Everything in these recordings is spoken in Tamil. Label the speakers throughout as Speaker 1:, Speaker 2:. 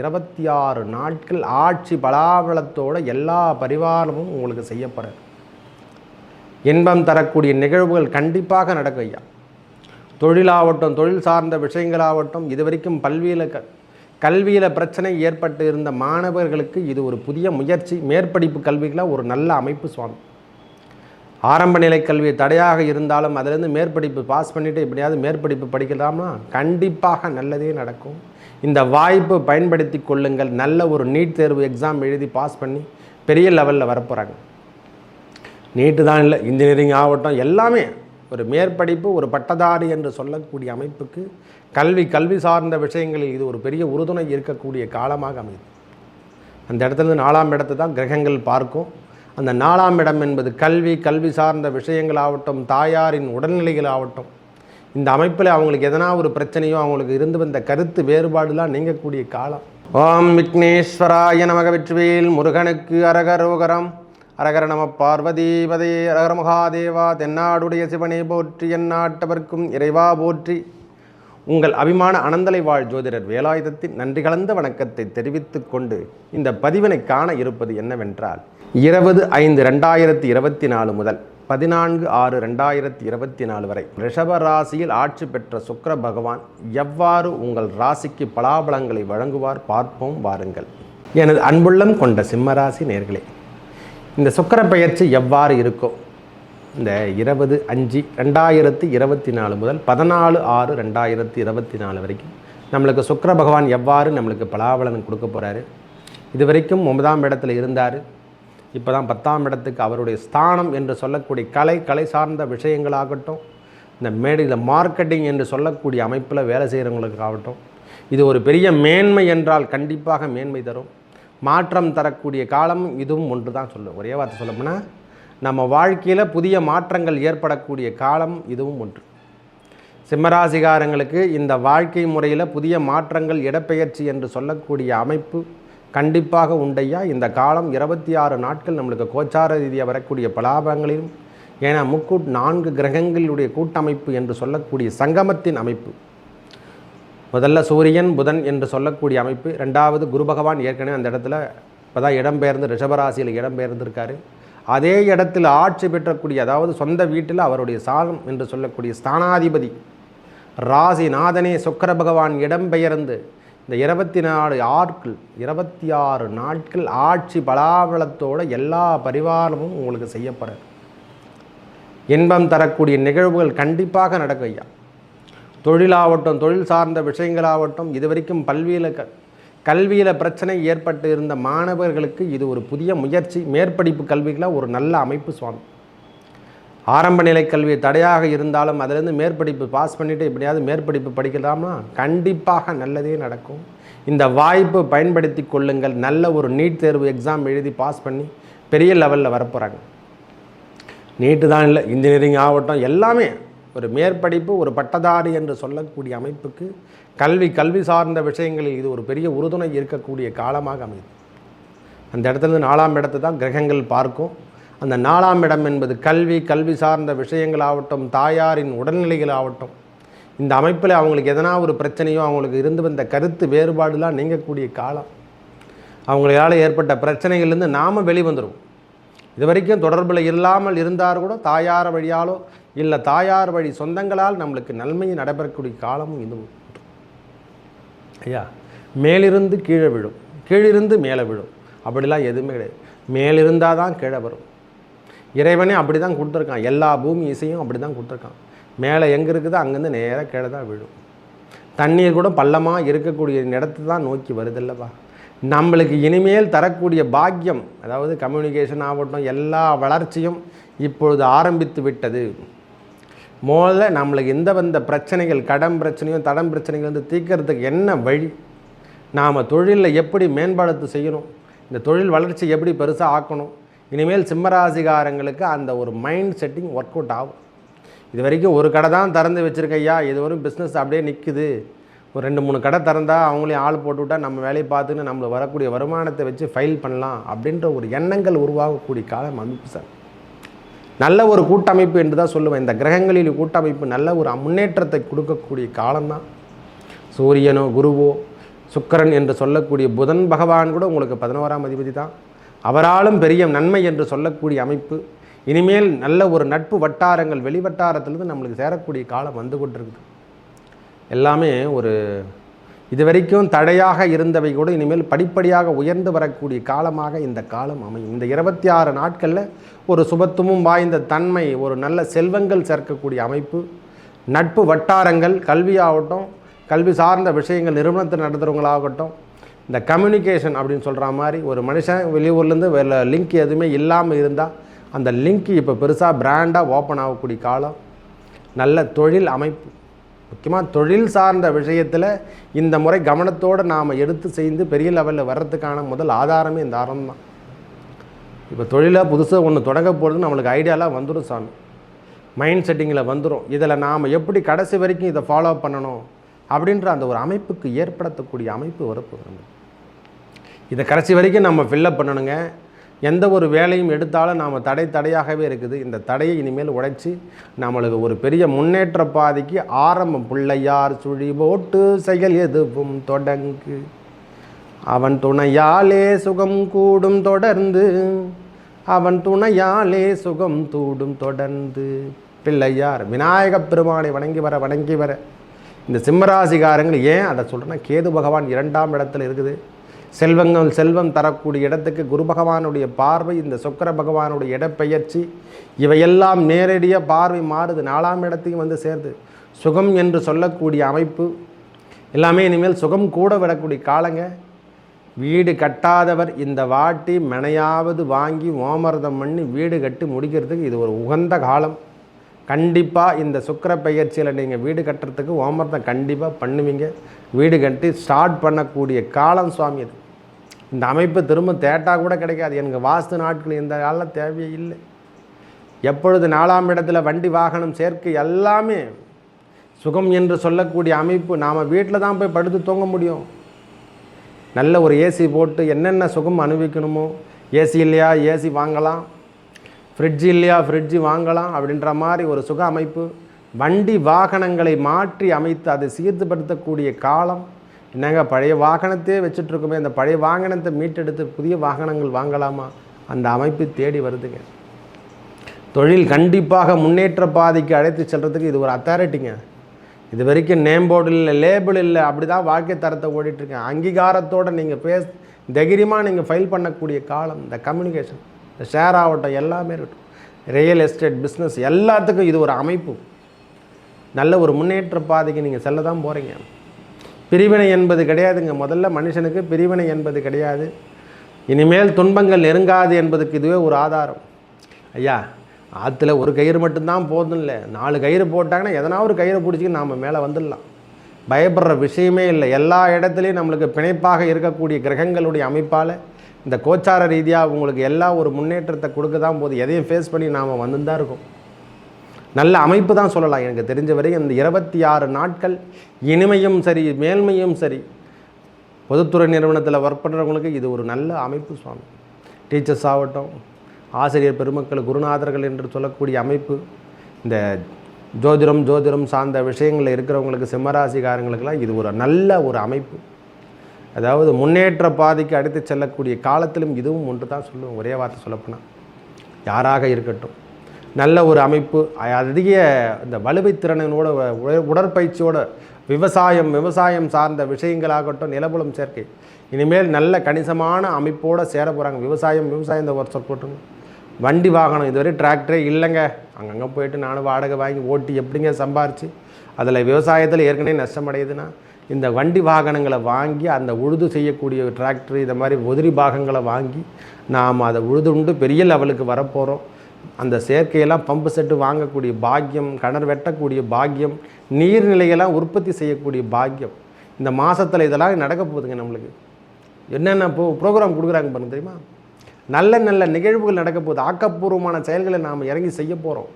Speaker 1: இருபத்தி ஆறு நாட்கள் ஆட்சி பலாபலத்தோடு எல்லா பரிவாரமும் உங்களுக்கு செய்யப்படுறது இன்பம் தரக்கூடிய நிகழ்வுகள் கண்டிப்பாக நடக்கும் ஐயா தொழிலாகட்டும் தொழில் சார்ந்த விஷயங்களாகட்டும் இது வரைக்கும் பல்வியில் க கல்வியில் பிரச்சனை ஏற்பட்டு இருந்த மாணவர்களுக்கு இது ஒரு புதிய முயற்சி மேற்படிப்பு கல்விகளாக ஒரு நல்ல அமைப்பு சுவாமி ஆரம்ப நிலை கல்வி தடையாக இருந்தாலும் அதிலேருந்து மேற்படிப்பு பாஸ் பண்ணிவிட்டு எப்படியாவது மேற்படிப்பு படிக்கலாம்னா கண்டிப்பாக நல்லதே நடக்கும் இந்த வாய்ப்பு பயன்படுத்தி கொள்ளுங்கள் நல்ல ஒரு நீட் தேர்வு எக்ஸாம் எழுதி பாஸ் பண்ணி பெரிய லெவலில் வரப்போகிறாங்க நீட்டு தான் இல்லை இன்ஜினியரிங் ஆகட்டும் எல்லாமே ஒரு மேற்படிப்பு ஒரு பட்டதாரி என்று சொல்லக்கூடிய அமைப்புக்கு கல்வி கல்வி சார்ந்த விஷயங்களில் இது ஒரு பெரிய உறுதுணை இருக்கக்கூடிய காலமாக அமையுது அந்த இடத்துல நாலாம் இடத்தை தான் கிரகங்கள் பார்க்கும் அந்த நாலாம் இடம் என்பது கல்வி கல்வி சார்ந்த விஷயங்களாகட்டும் தாயாரின் உடல்நிலைகளாகட்டும் இந்த அமைப்பில் அவங்களுக்கு எதனா ஒரு பிரச்சனையோ அவங்களுக்கு இருந்து வந்த கருத்து வேறுபாடுலாம் நீங்கக்கூடிய காலம் ஓம் விக்னேஸ்வராய நமக வெற்றிவேல் முருகனுக்கு அரகரோகரம் அரகர நம பார்வதீபதே அரகர மகாதேவா தென்னாடுடைய சிவனை போற்றி எந்நாட்டவர்க்கும் இறைவா போற்றி உங்கள் அபிமான அனந்தலை வாழ் ஜோதிடர் வேலாயுதத்தின் நன்றி கலந்த வணக்கத்தை தெரிவித்துக் கொண்டு இந்த பதிவினை காண இருப்பது என்னவென்றால் இருபது ஐந்து ரெண்டாயிரத்தி இருபத்தி நாலு முதல் பதினான்கு ஆறு ரெண்டாயிரத்தி இருபத்தி நாலு வரை ரிஷப ராசியில் ஆட்சி பெற்ற சுக்கர பகவான் எவ்வாறு உங்கள் ராசிக்கு பலாபலங்களை வழங்குவார் பார்ப்போம் வாருங்கள் எனது அன்புள்ளம் கொண்ட சிம்மராசி நேர்களே இந்த சுக்கர பயிற்சி எவ்வாறு இருக்கும் இந்த இருபது அஞ்சு ரெண்டாயிரத்தி இருபத்தி நாலு முதல் பதினாலு ஆறு ரெண்டாயிரத்தி இருபத்தி நாலு வரைக்கும் நம்மளுக்கு சுக்கர பகவான் எவ்வாறு நம்மளுக்கு பலாபலன் கொடுக்க போகிறாரு இது வரைக்கும் ஒன்பதாம் இடத்துல இருந்தார் இப்போ தான் பத்தாம் இடத்துக்கு அவருடைய ஸ்தானம் என்று சொல்லக்கூடிய கலை கலை சார்ந்த விஷயங்களாகட்டும் இந்த இந்த மார்க்கெட்டிங் என்று சொல்லக்கூடிய அமைப்பில் வேலை செய்கிறவங்களுக்கு ஆகட்டும் இது ஒரு பெரிய மேன்மை என்றால் கண்டிப்பாக மேன்மை தரும் மாற்றம் தரக்கூடிய காலம் இதுவும் ஒன்று தான் சொல்லும் ஒரே வார்த்தை சொல்லப்போனா நம்ம வாழ்க்கையில் புதிய மாற்றங்கள் ஏற்படக்கூடிய காலம் இதுவும் ஒன்று சிம்மராசிகாரங்களுக்கு இந்த வாழ்க்கை முறையில் புதிய மாற்றங்கள் இடப்பெயர்ச்சி என்று சொல்லக்கூடிய அமைப்பு கண்டிப்பாக உண்டையா இந்த காலம் இருபத்தி ஆறு நாட்கள் நம்மளுக்கு கோச்சார ரீதியாக வரக்கூடிய பலாபங்களிலும் ஏன்னா முக்கூட் நான்கு கிரகங்களுடைய கூட்டமைப்பு என்று சொல்லக்கூடிய சங்கமத்தின் அமைப்பு முதல்ல சூரியன் புதன் என்று சொல்லக்கூடிய அமைப்பு ரெண்டாவது குரு பகவான் ஏற்கனவே அந்த இடத்துல இப்போ தான் இடம்பெயர்ந்து ரிஷபராசியில் இடம்பெயர்ந்திருக்காரு அதே இடத்தில் ஆட்சி பெற்றக்கூடிய அதாவது சொந்த வீட்டில் அவருடைய சாதம் என்று சொல்லக்கூடிய ஸ்தானாதிபதி ராசிநாதனே சுக்கர பகவான் இடம்பெயர்ந்து இந்த இருபத்தி நாலு ஆட்கள் இருபத்தி ஆறு நாட்கள் ஆட்சி பலாபலத்தோடு எல்லா பரிவாரமும் உங்களுக்கு செய்யப்படும் இன்பம் தரக்கூடிய நிகழ்வுகள் கண்டிப்பாக நடக்கும் ஐயா தொழிலாகட்டும் தொழில் சார்ந்த விஷயங்களாகட்டும் இதுவரைக்கும் பல்வியில் க கல்வியில் பிரச்சனை ஏற்பட்டு இருந்த மாணவர்களுக்கு இது ஒரு புதிய முயற்சி மேற்படிப்பு கல்விகளாக ஒரு நல்ல அமைப்பு சுவாமி ஆரம்ப நிலை கல்வி தடையாக இருந்தாலும் அதிலேருந்து மேற்படிப்பு பாஸ் பண்ணிவிட்டு எப்படியாவது மேற்படிப்பு படிக்கலாம்னா கண்டிப்பாக நல்லதே நடக்கும் இந்த வாய்ப்பு பயன்படுத்தி கொள்ளுங்கள் நல்ல ஒரு நீட் தேர்வு எக்ஸாம் எழுதி பாஸ் பண்ணி பெரிய லெவலில் வரப்போகிறாங்க நீட்டு தான் இல்லை இன்ஜினியரிங் ஆகட்டும் எல்லாமே ஒரு மேற்படிப்பு ஒரு பட்டதாரி என்று சொல்லக்கூடிய அமைப்புக்கு கல்வி கல்வி சார்ந்த விஷயங்களில் இது ஒரு பெரிய உறுதுணை இருக்கக்கூடிய காலமாக அமையுது அந்த இடத்துல நாலாம் இடத்தை தான் கிரகங்கள் பார்க்கும் அந்த நாலாம் இடம் என்பது கல்வி கல்வி சார்ந்த விஷயங்களாகட்டும் தாயாரின் உடல்நிலைகளாகட்டும் இந்த அமைப்பில் அவங்களுக்கு எதனா ஒரு பிரச்சனையோ அவங்களுக்கு இருந்து வந்த கருத்து வேறுபாடுலாம் நீங்கக்கூடிய காலம் அவங்களால் ஏற்பட்ட பிரச்சனைகள்லேருந்து நாம் வெளிவந்துடுவோம் இது வரைக்கும் தொடர்பில் இல்லாமல் இருந்தால் கூட தாயார் வழியாலோ இல்லை தாயார் வழி சொந்தங்களால் நம்மளுக்கு நன்மையை நடைபெறக்கூடிய காலமும் இதுவும் ஐயா மேலிருந்து கீழே விழும் கீழிருந்து மேலே விழும் அப்படிலாம் எதுவுமே கிடையாது மேலிருந்தால் தான் கீழே வரும் இறைவனே அப்படி தான் கொடுத்துருக்கான் எல்லா பூமி இசையும் அப்படி தான் கொடுத்துருக்கான் மேலே எங்கே இருக்குதோ அங்கேருந்து நேராக கீழே தான் விழும் தண்ணீர் கூட பள்ளமாக இருக்கக்கூடிய இடத்தை தான் நோக்கி வருதில்லப்பா நம்மளுக்கு இனிமேல் தரக்கூடிய பாக்கியம் அதாவது கம்யூனிகேஷன் ஆகட்டும் எல்லா வளர்ச்சியும் இப்பொழுது ஆரம்பித்து விட்டது முதல்ல நம்மளுக்கு எந்த வந்த பிரச்சனைகள் கடன் பிரச்சனையும் தடம் பிரச்சனைகள் வந்து தீர்க்கறதுக்கு என்ன வழி நாம் தொழிலில் எப்படி மேம்பாடு செய்யணும் இந்த தொழில் வளர்ச்சி எப்படி பெருசாக ஆக்கணும் இனிமேல் சிம்மராசிகாரங்களுக்கு அந்த ஒரு மைண்ட் செட்டிங் ஒர்க் அவுட் ஆகும் இது வரைக்கும் ஒரு கடை தான் திறந்து வச்சுருக்கையா இது வரும் பிஸ்னஸ் அப்படியே நிற்குது ஒரு ரெண்டு மூணு கடை திறந்தால் அவங்களையும் ஆள் போட்டு விட்டால் நம்ம வேலையை பார்த்துன்னு நம்மளை வரக்கூடிய வருமானத்தை வச்சு ஃபைல் பண்ணலாம் அப்படின்ற ஒரு எண்ணங்கள் உருவாகக்கூடிய காலம் அமைப்பு சார் நல்ல ஒரு கூட்டமைப்பு என்று தான் சொல்லுவேன் இந்த கிரகங்களில் கூட்டமைப்பு நல்ல ஒரு முன்னேற்றத்தை கொடுக்கக்கூடிய காலம்தான் சூரியனோ குருவோ சுக்கரன் என்று சொல்லக்கூடிய புதன் பகவான் கூட உங்களுக்கு பதினோராம் அதிபதி தான் அவராலும் பெரிய நன்மை என்று சொல்லக்கூடிய அமைப்பு இனிமேல் நல்ல ஒரு நட்பு வட்டாரங்கள் வெளிவட்டாரத்திலிருந்து நம்மளுக்கு சேரக்கூடிய காலம் வந்து கொண்டிருக்குது எல்லாமே ஒரு இது வரைக்கும் தடையாக இருந்தவை கூட இனிமேல் படிப்படியாக உயர்ந்து வரக்கூடிய காலமாக இந்த காலம் அமையும் இந்த இருபத்தி ஆறு நாட்களில் ஒரு சுபத்துவம் வாய்ந்த தன்மை ஒரு நல்ல செல்வங்கள் சேர்க்கக்கூடிய அமைப்பு நட்பு வட்டாரங்கள் கல்வியாகட்டும் கல்வி சார்ந்த விஷயங்கள் நிறுவனத்தில் நடத்துகிறவங்களாகட்டும் இந்த கம்யூனிகேஷன் அப்படின்னு சொல்கிற மாதிரி ஒரு மனுஷன் வெளியூர்லேருந்து வேறு லிங்க் எதுவுமே இல்லாமல் இருந்தால் அந்த லிங்க் இப்போ பெருசாக பிராண்டாக ஓப்பன் ஆகக்கூடிய காலம் நல்ல தொழில் அமைப்பு முக்கியமாக தொழில் சார்ந்த விஷயத்தில் இந்த முறை கவனத்தோடு நாம் எடுத்து செய்து பெரிய லெவலில் வர்றதுக்கான முதல் ஆதாரமே இந்த ஆரம்பம் தான் இப்போ தொழிலாக புதுசாக ஒன்று தொடங்க போகிறது நம்மளுக்கு ஐடியாலாம் வந்துடும் சாமி மைண்ட் செட்டிங்கில் வந்துடும் இதில் நாம் எப்படி கடைசி வரைக்கும் இதை ஃபாலோ பண்ணணும் அப்படின்ற அந்த ஒரு அமைப்புக்கு ஏற்படுத்தக்கூடிய அமைப்பு வரப்போகுது இதை கடைசி வரைக்கும் நம்ம ஃபில்லப் பண்ணணுங்க எந்த ஒரு வேலையும் எடுத்தாலும் நாம் தடை தடையாகவே இருக்குது இந்த தடையை இனிமேல் உடைச்சி நம்மளுக்கு ஒரு பெரிய முன்னேற்ற பாதைக்கு ஆரம்பம் பிள்ளையார் சுழி போட்டு செயல் எதுவும் தொடங்கு அவன் துணையாலே சுகம் கூடும் தொடர்ந்து அவன் துணையாலே சுகம் தூடும் தொடர்ந்து பிள்ளையார் விநாயகப் பெருமானை வணங்கி வர வணங்கி வர இந்த சிம்மராசிகாரங்கள் ஏன் அதை சொல்கிறேன்னா கேது பகவான் இரண்டாம் இடத்துல இருக்குது செல்வங்கள் செல்வம் தரக்கூடிய இடத்துக்கு குரு பகவானுடைய பார்வை இந்த சுக்கர பகவானுடைய இடப்பெயர்ச்சி இவையெல்லாம் நேரடியாக பார்வை மாறுது நாலாம் இடத்தையும் வந்து சேர்ந்து சுகம் என்று சொல்லக்கூடிய அமைப்பு எல்லாமே இனிமேல் சுகம் கூட விடக்கூடிய காலங்க வீடு கட்டாதவர் இந்த வாட்டி மனையாவது வாங்கி ஓமரதம் பண்ணி வீடு கட்டி முடிக்கிறதுக்கு இது ஒரு உகந்த காலம் கண்டிப்பாக இந்த சுக்கர பயிற்சியில் நீங்கள் வீடு கட்டுறதுக்கு ஓமரத்தை கண்டிப்பாக பண்ணுவீங்க வீடு கட்டி ஸ்டார்ட் பண்ணக்கூடிய காலம் சுவாமி அது இந்த அமைப்பு திரும்ப தேட்டாக கூட கிடைக்காது எனக்கு வாஸ்து நாட்கள் இந்த காலில் தேவையே இல்லை எப்பொழுது நாலாம் இடத்துல வண்டி வாகனம் சேர்க்கை எல்லாமே சுகம் என்று சொல்லக்கூடிய அமைப்பு நாம் வீட்டில் தான் போய் படுத்து தூங்க முடியும் நல்ல ஒரு ஏசி போட்டு என்னென்ன சுகம் அனுபவிக்கணுமோ ஏசி இல்லையா ஏசி வாங்கலாம் ஃப்ரிட்ஜ் இல்லையா ஃப்ரிட்ஜு வாங்கலாம் அப்படின்ற மாதிரி ஒரு சுக அமைப்பு வண்டி வாகனங்களை மாற்றி அமைத்து அதை சீர்த்துப்படுத்தக்கூடிய காலம் என்னங்க பழைய வாகனத்தையே வச்சுட்ருக்குமே இந்த பழைய வாகனத்தை மீட்டெடுத்து புதிய வாகனங்கள் வாங்கலாமா அந்த அமைப்பு தேடி வருதுங்க தொழில் கண்டிப்பாக முன்னேற்ற பாதைக்கு அழைத்து செல்கிறதுக்கு இது ஒரு அத்தாரிட்டிங்க இது வரைக்கும் நேம் போர்டு இல்லை லேபிள் இல்லை அப்படி தான் வாழ்க்கை தரத்தை ஓடிட்டுருக்கேன் அங்கீகாரத்தோடு நீங்கள் பேஸ் தைரியமாக நீங்கள் ஃபைல் பண்ணக்கூடிய காலம் இந்த கம்யூனிகேஷன் ஷேர் ஆகட்டும் எல்லாமே இருக்கட்டும் ரியல் எஸ்டேட் பிஸ்னஸ் எல்லாத்துக்கும் இது ஒரு அமைப்பு நல்ல ஒரு முன்னேற்ற பாதைக்கு நீங்கள் செல்ல தான் போகிறீங்க பிரிவினை என்பது கிடையாதுங்க முதல்ல மனுஷனுக்கு பிரிவினை என்பது கிடையாது இனிமேல் துன்பங்கள் நெருங்காது என்பதுக்கு இதுவே ஒரு ஆதாரம் ஐயா ஆற்றுல ஒரு கயிறு மட்டும்தான் போதும் இல்லை நாலு கயிறு போட்டாங்கன்னா எதனா ஒரு கயிறு பிடிச்சி நாம் மேலே வந்துடலாம் பயப்படுற விஷயமே இல்லை எல்லா இடத்துலையும் நம்மளுக்கு பிணைப்பாக இருக்கக்கூடிய கிரகங்களுடைய அமைப்பால் இந்த கோச்சார ரீதியாக உங்களுக்கு எல்லா ஒரு முன்னேற்றத்தை கொடுக்க தான் போது எதையும் ஃபேஸ் பண்ணி நாம் வந்து தான் இருக்கும் நல்ல அமைப்பு தான் சொல்லலாம் எனக்கு தெரிஞ்ச வரைக்கும் இந்த இருபத்தி ஆறு நாட்கள் இனிமையும் சரி மேன்மையும் சரி பொதுத்துறை நிறுவனத்தில் ஒர்க் பண்ணுறவங்களுக்கு இது ஒரு நல்ல அமைப்பு சுவாமி டீச்சர்ஸ் ஆகட்டும் ஆசிரியர் பெருமக்கள் குருநாதர்கள் என்று சொல்லக்கூடிய அமைப்பு இந்த ஜோதிடம் ஜோதிடம் சார்ந்த விஷயங்களில் இருக்கிறவங்களுக்கு சிம்மராசிக்காரங்களுக்கெல்லாம் இது ஒரு நல்ல ஒரு அமைப்பு அதாவது முன்னேற்ற பாதைக்கு அடுத்து செல்லக்கூடிய காலத்திலும் இதுவும் ஒன்று தான் சொல்லுவோம் ஒரே வார்த்தை சொல்லப்போனால் யாராக இருக்கட்டும் நல்ல ஒரு அமைப்பு அதிக இந்த வலுவை திறனோட உடற்பயிற்சியோட விவசாயம் விவசாயம் சார்ந்த விஷயங்களாகட்டும் நிலபுலம் சேர்க்கை இனிமேல் நல்ல கணிசமான அமைப்போடு சேர போகிறாங்க விவசாயம் விவசாயம் இந்த ஒர்க் வண்டி வாகனம் இதுவரை டிராக்டரே இல்லைங்க அங்கங்கே போயிட்டு நானும் வாடகை வாங்கி ஓட்டி எப்படிங்க சம்பாரித்து அதில் விவசாயத்தில் ஏற்கனவே நஷ்டமடையுதுன்னா இந்த வண்டி வாகனங்களை வாங்கி அந்த உழுது செய்யக்கூடிய டிராக்டர் இதை மாதிரி உதிரி பாகங்களை வாங்கி நாம் அதை உழுது உண்டு பெரிய லெவலுக்கு வரப்போகிறோம் அந்த செயற்கையெல்லாம் பம்பு செட்டு வாங்கக்கூடிய பாக்கியம் கணர் வெட்டக்கூடிய பாக்கியம் நீர்நிலையெல்லாம் உற்பத்தி செய்யக்கூடிய பாக்கியம் இந்த மாதத்தில் இதெல்லாம் நடக்க போகுதுங்க நம்மளுக்கு என்னென்ன ப்ரோ ப்ரோக்ராம் கொடுக்குறாங்க பண்ண தெரியுமா நல்ல நல்ல நிகழ்வுகள் நடக்க போகுது ஆக்கப்பூர்வமான செயல்களை நாம் இறங்கி செய்ய போகிறோம்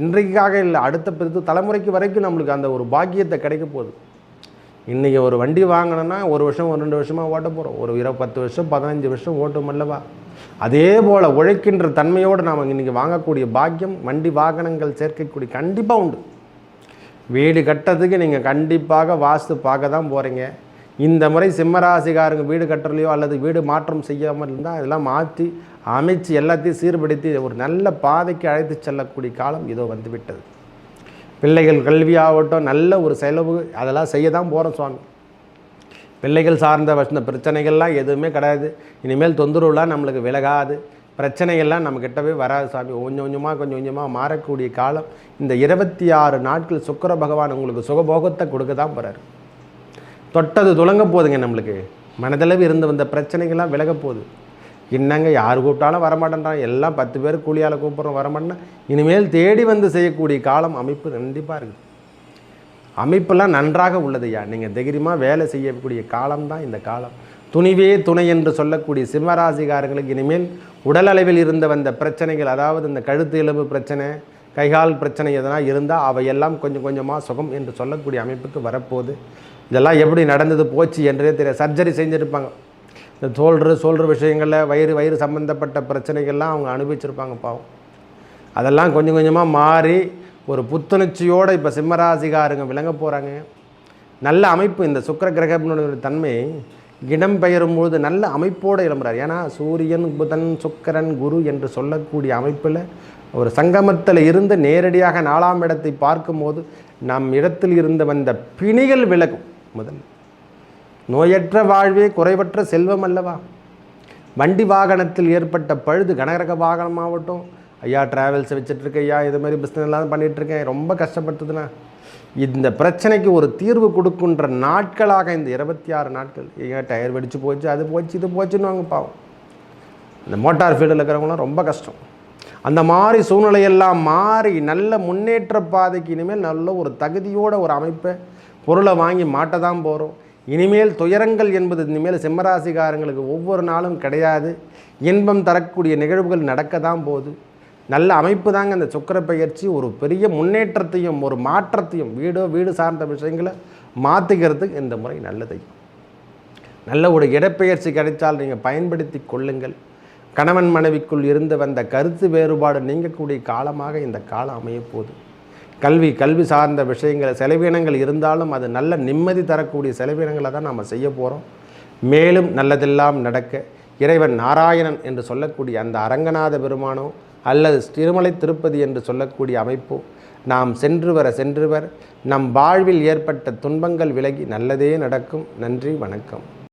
Speaker 1: இன்றைக்காக இல்லை அடுத்த பிறகு தலைமுறைக்கு வரைக்கும் நம்மளுக்கு அந்த ஒரு பாக்கியத்தை கிடைக்க போகுது இன்றைக்கி ஒரு வண்டி வாங்கினோன்னா ஒரு வருஷம் ஒரு ரெண்டு வருஷமாக ஓட்ட போகிறோம் ஒரு இரு பத்து வருஷம் பதினஞ்சு வருஷம் ஓட்டும் அல்லவா அதே போல் உழைக்கின்ற தன்மையோடு நாம் இன்றைக்கி வாங்கக்கூடிய பாக்கியம் வண்டி வாகனங்கள் சேர்க்கக்கூடிய கண்டிப்பாக உண்டு வீடு கட்டுறதுக்கு நீங்கள் கண்டிப்பாக வாஸ்து பார்க்க தான் போகிறீங்க இந்த முறை சிம்மராசிகாரங்க வீடு கட்டுறலையோ அல்லது வீடு மாற்றம் செய்யாமல் இருந்தால் அதெல்லாம் மாற்றி அமைச்சு எல்லாத்தையும் சீர்படுத்தி ஒரு நல்ல பாதைக்கு அழைத்து செல்லக்கூடிய காலம் இதோ வந்துவிட்டது பிள்ளைகள் கல்வியாகட்டும் நல்ல ஒரு செலவு அதெல்லாம் செய்ய தான் போகிறோம் சுவாமி பிள்ளைகள் சார்ந்த வசந்த பிரச்சனைகள்லாம் எதுவுமே கிடையாது இனிமேல் தொந்தரவுலாம் நம்மளுக்கு விலகாது பிரச்சனைகள்லாம் நம்மக்கிட்டவே வராது சாமி கொஞ்சம் கொஞ்சமாக கொஞ்சம் கொஞ்சமாக மாறக்கூடிய காலம் இந்த இருபத்தி ஆறு நாட்கள் சுக்கர பகவான் உங்களுக்கு சுகபோகத்தை கொடுக்க தான் போகிறார் தொட்டது துளங்க போகுதுங்க நம்மளுக்கு மனதளவு இருந்து வந்த பிரச்சனைகள்லாம் விலக போகுது என்னங்க யார் கூப்பிட்டாலும் வரமாட்டேன்றான் எல்லாம் பத்து பேர் கூலியால் கூப்பிட்றோம் வரமாட்டேன்னா இனிமேல் தேடி வந்து செய்யக்கூடிய காலம் அமைப்பு கண்டிப்பாக இருக்குது அமைப்பெல்லாம் நன்றாக உள்ளதையா நீங்கள் தைரியமாக வேலை செய்யக்கூடிய காலம்தான் இந்த காலம் துணிவே துணை என்று சொல்லக்கூடிய சிம்மராசிகாரர்களுக்கு இனிமேல் உடல் அளவில் இருந்த வந்த பிரச்சனைகள் அதாவது இந்த கழுத்து எலும்பு பிரச்சனை கைகால் பிரச்சனை எதனா இருந்தால் அவையெல்லாம் கொஞ்சம் கொஞ்சமாக சுகம் என்று சொல்லக்கூடிய அமைப்புக்கு வரப்போகுது இதெல்லாம் எப்படி நடந்தது போச்சு என்றே தெரிய சர்ஜரி செஞ்சுருப்பாங்க இந்த தோல்று சோல்று விஷயங்களில் வயிறு வயிறு சம்மந்தப்பட்ட பிரச்சனைகள்லாம் அவங்க அனுபவிச்சிருப்பாங்க பாவம் அதெல்லாம் கொஞ்சம் கொஞ்சமாக மாறி ஒரு புத்துணர்ச்சியோடு இப்போ சிம்மராசிகாருங்க விளங்க போகிறாங்க நல்ல அமைப்பு இந்த சுக்கர கிரகத்தினுடைய தன்மை இடம் பொழுது நல்ல அமைப்போடு இளம்புறார் ஏன்னா சூரியன் புதன் சுக்கரன் குரு என்று சொல்லக்கூடிய அமைப்பில் ஒரு சங்கமத்தில் இருந்து நேரடியாக நாலாம் இடத்தை பார்க்கும்போது நம் இடத்தில் இருந்து வந்த பிணிகள் விலகும் முதல்ல நோயற்ற வாழ்வே குறைவற்ற செல்வம் அல்லவா வண்டி வாகனத்தில் ஏற்பட்ட பழுது கனகரக வாகனம் ஐயா ட்ராவல்ஸ் வச்சுட்ருக்கேன் ஐயா இது மாதிரி பிஸ்னஸ் எல்லாம் பண்ணிகிட்ருக்கேன் ரொம்ப கஷ்டப்பட்டதுண்ணா இந்த பிரச்சனைக்கு ஒரு தீர்வு கொடுக்குன்ற நாட்களாக இந்த இருபத்தி ஆறு நாட்கள் ஐயா டயர் வெடிச்சு போச்சு அது போச்சு இது போச்சுன்னு வாங்க பாவம் இந்த மோட்டார் ஃபீல்டில் இருக்கிறவங்களாம் ரொம்ப கஷ்டம் அந்த மாதிரி சூழ்நிலையெல்லாம் மாறி நல்ல முன்னேற்ற பாதைக்கு இனிமேல் நல்ல ஒரு தகுதியோட ஒரு அமைப்பை பொருளை வாங்கி மாட்ட தான் போகிறோம் இனிமேல் துயரங்கள் என்பது இனிமேல் சிம்மராசிகாரங்களுக்கு ஒவ்வொரு நாளும் கிடையாது இன்பம் தரக்கூடிய நிகழ்வுகள் நடக்க தான் போகுது நல்ல அமைப்பு தாங்க இந்த சுக்கர பயிற்சி ஒரு பெரிய முன்னேற்றத்தையும் ஒரு மாற்றத்தையும் வீடோ வீடு சார்ந்த விஷயங்களை மாற்றுகிறதுக்கு இந்த முறை நல்லதை நல்ல ஒரு இடப்பெயர்ச்சி கிடைத்தால் நீங்கள் பயன்படுத்தி கொள்ளுங்கள் கணவன் மனைவிக்குள் இருந்து வந்த கருத்து வேறுபாடு நீங்கக்கூடிய காலமாக இந்த காலம் அமையப்போகுது கல்வி கல்வி சார்ந்த விஷயங்கள் செலவினங்கள் இருந்தாலும் அது நல்ல நிம்மதி தரக்கூடிய செலவினங்களை தான் நாம் செய்ய போகிறோம் மேலும் நல்லதெல்லாம் நடக்க இறைவன் நாராயணன் என்று சொல்லக்கூடிய அந்த அரங்கநாத பெருமானோ அல்லது திருமலை திருப்பதி என்று சொல்லக்கூடிய அமைப்போ நாம் சென்று வர சென்றுவர் நம் வாழ்வில் ஏற்பட்ட துன்பங்கள் விலகி நல்லதே நடக்கும் நன்றி வணக்கம்